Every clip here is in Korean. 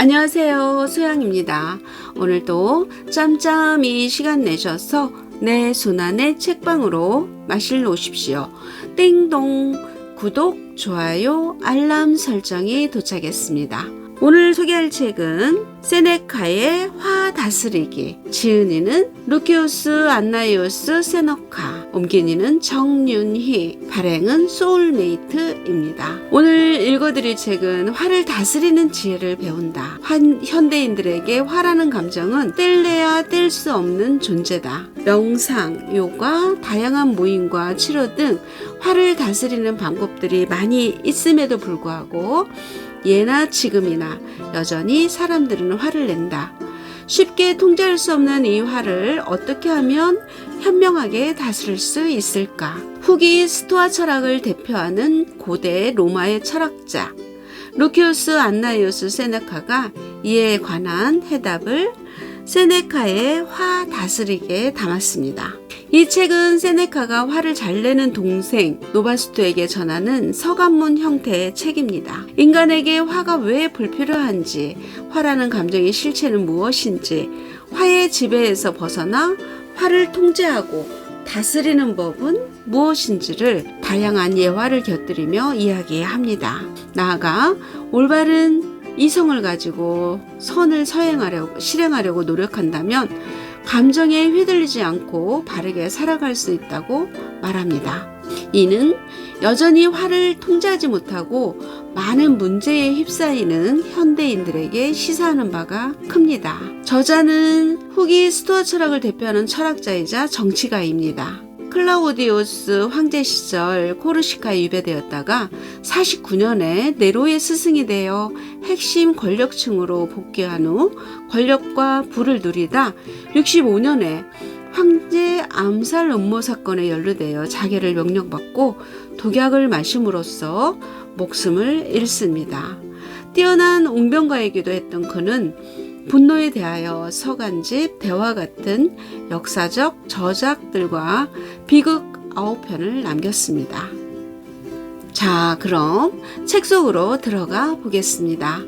안녕하세요. 소양입니다. 오늘도 짬짬이 시간 내셔서 내 손안의 책방으로 마실 오십시오. 띵동 구독, 좋아요, 알람 설정이 도착했습니다. 오늘 소개할 책은 세네카의 화 다스리기. 지은이는 루키우스 안나이오스 세너카. 옮긴이는 정윤희. 발행은 소울메이트입니다. 오늘 읽어드릴 책은 화를 다스리는 지혜를 배운다. 한, 현대인들에게 화라는 감정은 뗄래야 뗄 수 없는 존재다. 명상, 요가, 다양한 모임과 치료 등 화를 다스리는 방법들이 많이 있음에도 불구하고 예나 지금이나 여전히 사람들은 화를 낸다. 쉽게 통제할 수 없는 이 화를 어떻게 하면 현명하게 다스릴 수 있을까? 후기 스토아 철학을 대표하는 고대 로마의 철학자 루키우스 안나이오스 세네카가 이에 관한 해답을 세네카의 화 다스리기에 담았습니다. 이 책은 세네카가 화를 잘 내는 동생 노바스토에게 전하는 서간문 형태의 책입니다. 인간에게 화가 왜 불필요한지, 화라는 감정의 실체는 무엇인지, 화의 지배에서 벗어나 화를 통제하고 다스리는 법은 무엇인지를 다양한 예화를 곁들이며 이야기합니다. 나아가 올바른 이성을 가지고 선을 서행하려고 실행하려고 노력한다면 감정에 휘둘리지 않고 바르게 살아갈 수 있다고 말합니다. 이는 여전히 화를 통제하지 못하고 많은 문제에 휩싸이는 현대인들에게 시사하는 바가 큽니다. 저자는 후기 스토아 철학을 대표하는 철학자이자 정치가입니다. 클라우디오스 황제 시절 코르시카에 유배되었다가 49년에 네로의 스승이 되어 핵심 권력층으로 복귀한 후 권력과 부를 누리다 65년에 황제 암살 음모 사건에 연루되어 자결을 명령받고 독약을 마심으로써 목숨을 잃습니다. 뛰어난 웅변가이기도 했던 그는 분노에 대하여 서간집 대화 같은 역사적 저작들과 비극 아홉 편을 남겼습니다. 자, 그럼 책 속으로 들어가 보겠습니다.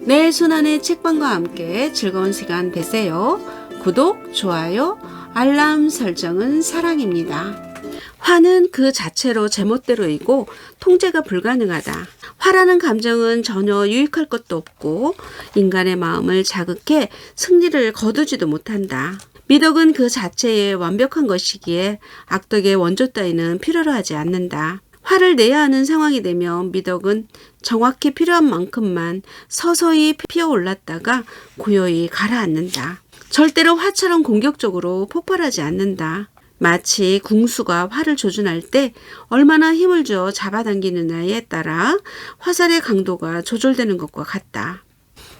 내 손안의 책방과 함께 즐거운 시간 되세요. 구독, 좋아요, 알람 설정은 사랑입니다. 화는 그 자체로 제멋대로이고 통제가 불가능하다. 화라는 감정은 전혀 유익할 것도 없고 인간의 마음을 자극해 승리를 거두지도 못한다. 미덕은 그 자체에 완벽한 것이기에 악덕의 원조 따위는 필요로 하지 않는다. 화를 내야 하는 상황이 되면 미덕은 정확히 필요한 만큼만 서서히 피어올랐다가 고요히 가라앉는다. 절대로 화처럼 공격적으로 폭발하지 않는다. 마치 궁수가 화를 조준할 때 얼마나 힘을 줘 잡아당기느냐에 따라 화살의 강도가 조절되는 것과 같다.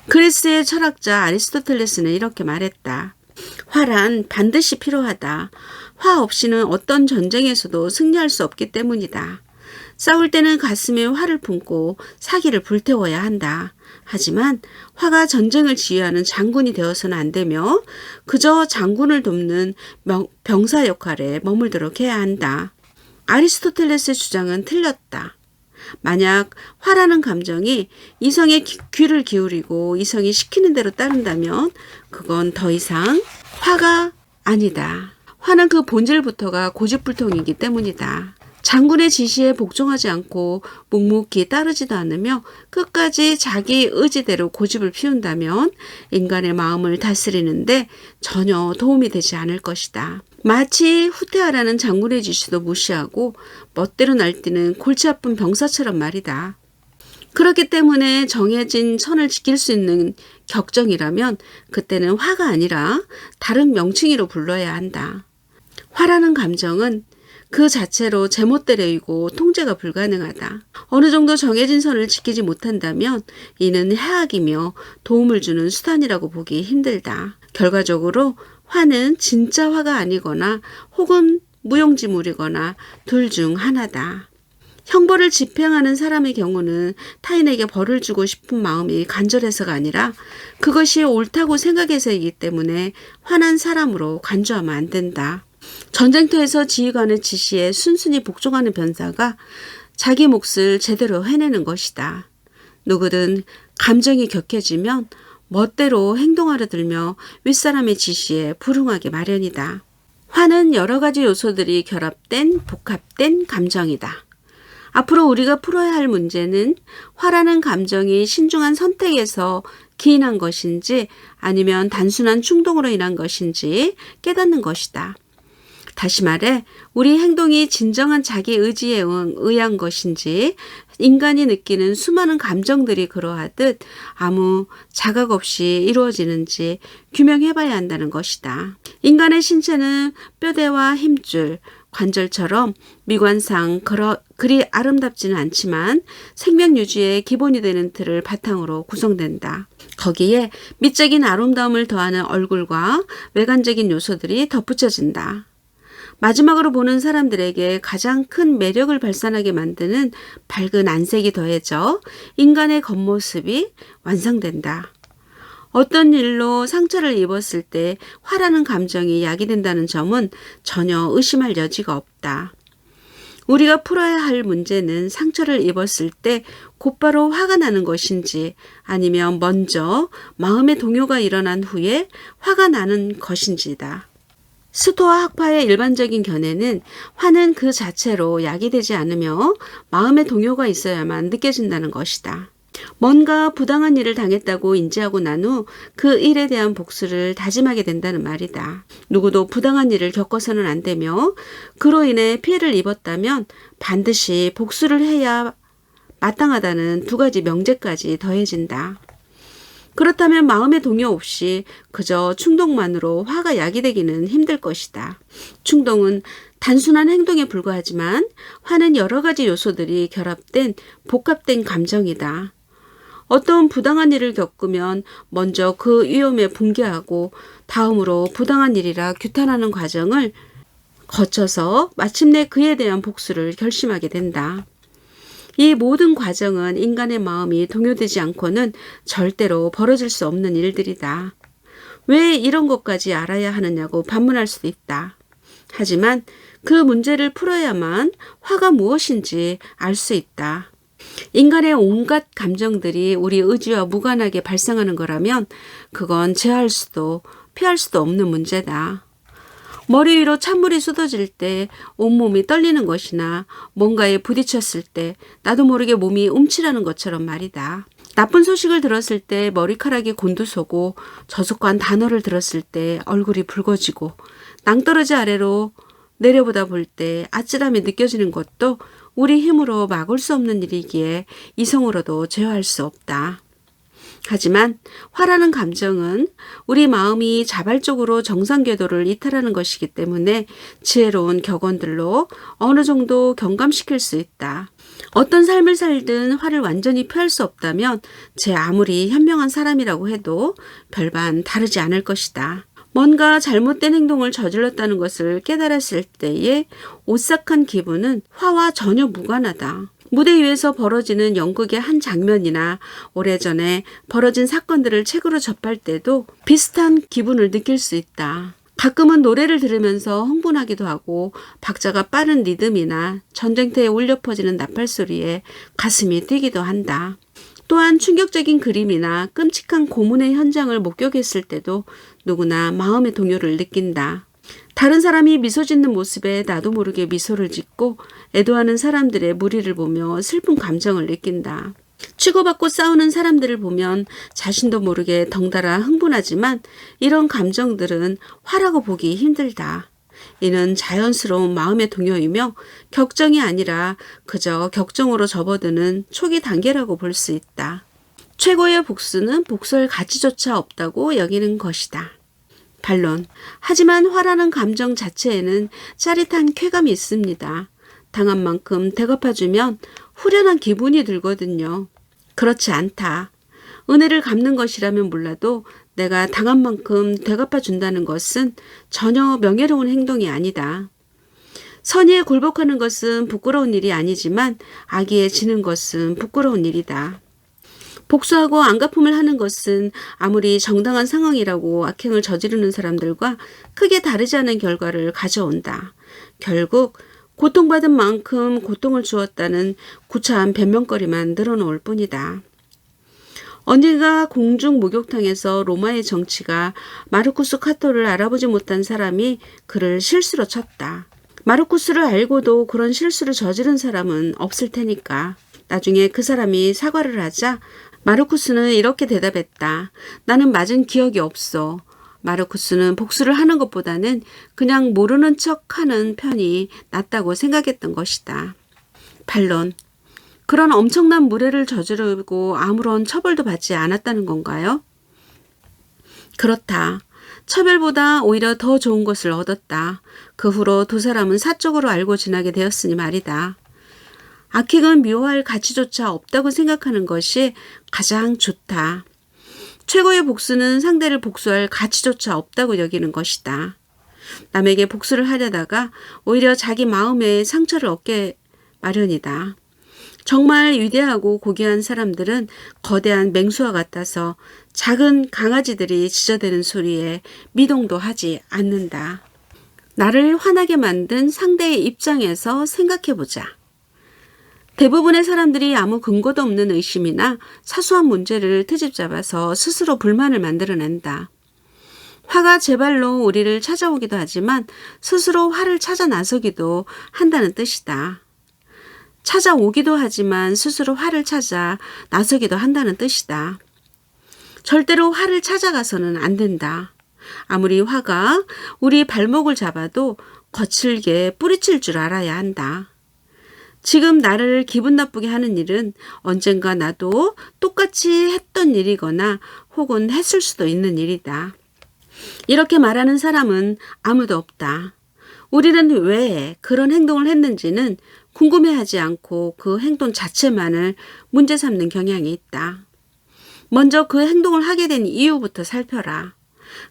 그리스의 철학자 아리스토텔레스는 이렇게 말했다. 화란 반드시 필요하다. 화 없이는 어떤 전쟁에서도 승리할 수 없기 때문이다. 싸울 때는 가슴에 화를 품고 사기를 불태워야 한다. 하지만 화가 전쟁을 지휘하는 장군이 되어서는 안 되며 그저 장군을 돕는 명, 병사 역할에 머물도록 해야 한다. 아리스토텔레스의 주장은 틀렸다. 만약 화라는 감정이 이성의 귀, 귀를 기울이고 이성이 시키는 대로 따른다면 그건 더 이상 화가 아니다. 화는 그 본질부터가 고집불통이기 때문이다. 장군의 지시에 복종하지 않고 묵묵히 따르지도 않으며 끝까지 자기 의지대로 고집을 피운다면 인간의 마음을 다스리는데 전혀 도움이 되지 않을 것이다. 마치 후퇴하라는 장군의 지시도 무시하고 멋대로 날뛰는 골치 아픈 병사처럼 말이다. 그렇기 때문에 정해진 선을 지킬 수 있는 격정이라면 그때는 화가 아니라 다른 명칭으로 불러야 한다. 화라는 감정은 그 자체로 제멋대로이고 통제가 불가능하다. 어느 정도 정해진 선을 지키지 못한다면 이는 해악이며 도움을 주는 수단이라고 보기 힘들다. 결과적으로 화는 진짜 화가 아니거나 혹은 무용지물이거나 둘 중 하나다. 형벌을 집행하는 사람의 경우는 타인에게 벌을 주고 싶은 마음이 간절해서가 아니라 그것이 옳다고 생각해서이기 때문에 화난 사람으로 간주하면 안 된다. 전쟁터에서 지휘관의 지시에 순순히 복종하는 변사가 자기 몫을 제대로 해내는 것이다. 누구든 감정이 격해지면 멋대로 행동하려 들며 윗사람의 지시에 불응하게 마련이다. 화는 여러 가지 요소들이 결합된 복합된 감정이다. 앞으로 우리가 풀어야 할 문제는 화라는 감정이 신중한 선택에서 기인한 것인지 아니면 단순한 충동으로 인한 것인지 깨닫는 것이다. 다시 말해, 우리 행동이 진정한 자기 의지에 응- 의한 것인지, 인간이 느끼는 수많은 감정들이 그러하듯 아무 자각 없이 이루어지는지 규명해 봐야 한다는 것이다. 인간의 신체는 뼈대와 힘줄, 관절처럼 미관상 그리 아름답지는 않지만 생명 유지의 기본이 되는 틀을 바탕으로 구성된다. 거기에 미적인 아름다움을 더하는 얼굴과 외관적인 요소들이 덧붙여진다. 마지막으로 보는 사람들에게 가장 큰 매력을 발산하게 만드는 밝은 안색이 더해져 인간의 겉모습이 완성된다. 어떤 일로 상처를 입었을 때 화라는 감정이 야기된다는 점은 전혀 의심할 여지가 없다. 우리가 풀어야 할 문제는 상처를 입었을 때 곧바로 화가 나는 것인지 아니면 먼저 마음의 동요가 일어난 후에 화가 나는 것인지다. 스토아 학파의 일반적인 견해는 화는 그 자체로 약이 되지 않으며 마음의 동요가 있어야만 느껴진다는 것이다. 뭔가 부당한 일을 당했다고 인지하고 난 후 그 일에 대한 복수를 다짐하게 된다는 말이다. 누구도 부당한 일을 겪어서는 안 되며 그로 인해 피해를 입었다면 반드시 복수를 해야 마땅하다는 두 가지 명제까지 더해진다. 그렇다면 마음의 동요 없이 그저 충동만으로 화가 야기되기는 힘들 것이다. 충동은 단순한 행동에 불과하지만 화는 여러 가지 요소들이 결합된 복합된 감정이다. 어떤 부당한 일을 겪으면 먼저 그 위험에 붕괴하고 다음으로 부당한 일이라 규탄하는 과정을 거쳐서 마침내 그에 대한 복수를 결심하게 된다. 이 모든 과정은 인간의 마음이 동요되지 않고는 절대로 벌어질 수 없는 일들이다. 왜 이런 것까지 알아야 하느냐고 반문할 수도 있다. 하지만 그 문제를 풀어야만 화가 무엇인지 알 수 있다. 인간의 온갖 감정들이 우리 의지와 무관하게 발생하는 거라면 그건 제어할 수도 피할 수도 없는 문제다. 머리 위로 찬물이 쏟아질 때 온몸이 떨리는 것이나 뭔가에 부딪혔을 때 나도 모르게 몸이 움츠라는 것처럼 말이다. 나쁜 소식을 들었을 때 머리카락이 곤두서고 저속한 단어를 들었을 때 얼굴이 붉어지고 낭떠러지 아래로 내려보다 볼 때 아찔함이 느껴지는 것도 우리 힘으로 막을 수 없는 일이기에 이성으로도 제어할 수 없다. 하지만 화라는 감정은 우리 마음이 자발적으로 정상 궤도를 이탈하는 것이기 때문에 지혜로운 격언들로 어느 정도 경감시킬 수 있다. 어떤 삶을 살든 화를 완전히 피할 수 없다면 제 아무리 현명한 사람이라고 해도 별반 다르지 않을 것이다. 뭔가 잘못된 행동을 저질렀다는 것을 깨달았을 때의 오싹한 기분은 화와 전혀 무관하다. 무대 위에서 벌어지는 연극의 한 장면이나 오래전에 벌어진 사건들을 책으로 접할 때도 비슷한 기분을 느낄 수 있다. 가끔은 노래를 들으면서 흥분하기도 하고 박자가 빠른 리듬이나 전쟁터에 울려 퍼지는 나팔 소리에 가슴이 뛰기도 한다. 또한 충격적인 그림이나 끔찍한 고문의 현장을 목격했을 때도 누구나 마음의 동요를 느낀다. 다른 사람이 미소 짓는 모습에 나도 모르게 미소를 짓고 애도하는 사람들의 무리를 보며 슬픈 감정을 느낀다. 치고받고 싸우는 사람들을 보면 자신도 모르게 덩달아 흥분하지만 이런 감정들은 화라고 보기 힘들다. 이는 자연스러운 마음의 동요이며 격정이 아니라 그저 격정으로 접어드는 초기 단계라고 볼 수 있다. 최고의 복수는 복수할 가치조차 없다고 여기는 것이다. 반론. 하지만 화라는 감정 자체에는 짜릿한 쾌감이 있습니다. 당한 만큼 대갚아주면 후련한 기분이 들거든요. 그렇지 않다. 은혜를 갚는 것이라면 몰라도 내가 당한 만큼 되갚아준다는 것은 전혀 명예로운 행동이 아니다. 선의에 굴복하는 것은 부끄러운 일이 아니지만 악의에 지는 것은 부끄러운 일이다. 복수하고 안갚음을 하는 것은 아무리 정당한 상황이라고 악행을 저지르는 사람들과 크게 다르지 않은 결과를 가져온다. 결국 고통받은 만큼 고통을 주었다는 구차한 변명거리만 늘어놓을 뿐이다. 언젠가 공중 목욕탕에서 로마의 정치가 마르쿠스 카토를 알아보지 못한 사람이 그를 실수로 쳤다. 마르쿠스를 알고도 그런 실수를 저지른 사람은 없을 테니까. 나중에 그 사람이 사과를 하자 마르쿠스는 이렇게 대답했다. 나는 맞은 기억이 없어. 마르쿠스는 복수를 하는 것보다는 그냥 모르는 척 하는 편이 낫다고 생각했던 것이다. 반론. 그런 엄청난 무례를 저지르고 아무런 처벌도 받지 않았다는 건가요? 그렇다. 처벌보다 오히려 더 좋은 것을 얻었다. 그 후로 두 사람은 사적으로 알고 지나게 되었으니 말이다. 악행은 묘할 가치조차 없다고 생각하는 것이 가장 좋다. 최고의 복수는 상대를 복수할 가치조차 없다고 여기는 것이다. 남에게 복수를 하려다가 오히려 자기 마음에 상처를 얻게 마련이다. 정말 위대하고 고귀한 사람들은 거대한 맹수와 같아서 작은 강아지들이 짖어대는 소리에 미동도 하지 않는다. 나를 화나게 만든 상대의 입장에서 생각해 보자. 대부분의 사람들이 아무 근거도 없는 의심이나 사소한 문제를 트집 잡아서 스스로 불만을 만들어낸다. 화가 제발로 우리를 찾아오기도 하지만 스스로 화를 찾아 나서기도 한다는 뜻이다. 찾아오기도 하지만 스스로 화를 찾아 나서기도 한다는 뜻이다. 절대로 화를 찾아가서는 안 된다. 아무리 화가 우리 발목을 잡아도 거칠게 뿌리칠 줄 알아야 한다. 지금 나를 기분 나쁘게 하는 일은 언젠가 나도 똑같이 했던 일이거나 혹은 했을 수도 있는 일이다. 이렇게 말하는 사람은 아무도 없다. 우리는 왜 그런 행동을 했는지는 궁금해하지 않고 그 행동 자체만을 문제 삼는 경향이 있다. 먼저 그 행동을 하게 된 이유부터 살펴라.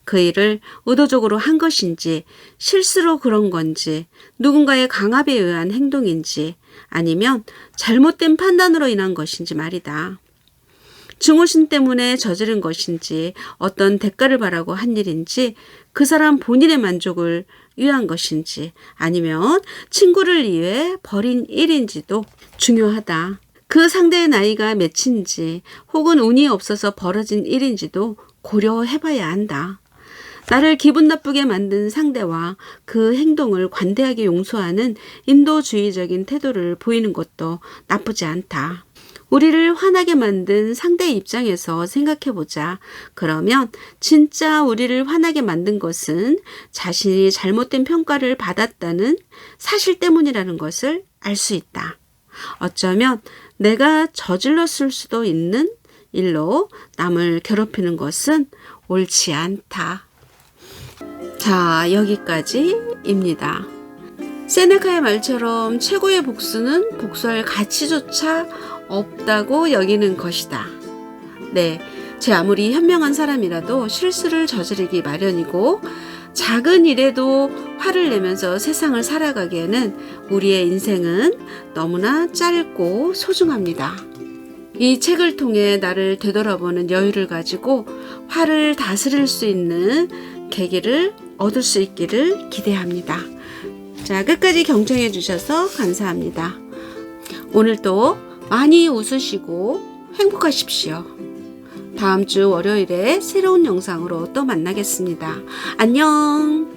그 일을 의도적으로 한 것인지, 실수로 그런 건지, 누군가의 강압에 의한 행동인지, 아니면 잘못된 판단으로 인한 것인지 말이다. 증오심 때문에 저지른 것인지, 어떤 대가를 바라고 한 일인지, 그 사람 본인의 만족을 위한 것인지, 아니면 친구를 위해 벌인 일인지도 중요하다. 그 상대의 나이가 몇인지, 혹은 운이 없어서 벌어진 일인지도 고려해봐야 한다. 나를 기분 나쁘게 만든 상대와 그 행동을 관대하게 용서하는 인도주의적인 태도를 보이는 것도 나쁘지 않다. 우리를 화나게 만든 상대의 입장에서 생각해 보자. 그러면 진짜 우리를 화나게 만든 것은 자신이 잘못된 평가를 받았다는 사실 때문이라는 것을 알 수 있다. 어쩌면 내가 저질렀을 수도 있는 일로 남을 괴롭히는 것은 옳지 않다. 자, 여기까지입니다. 세네카의 말처럼 최고의 복수는 복수할 가치조차 없다고 여기는 것이다. 네. 제 아무리 현명한 사람이라도 실수를 저지르기 마련이고 작은 일에도 화를 내면서 세상을 살아가기에는 우리의 인생은 너무나 짧고 소중합니다. 이 책을 통해 나를 되돌아보는 여유를 가지고 화를 다스릴 수 있는 계기를 얻을 수 있기를 기대합니다. 자, 끝까지 경청해 주셔서 감사합니다. 오늘도 많이 웃으시고 행복하십시오. 다음 주 월요일에 새로운 영상으로 또 만나겠습니다. 안녕!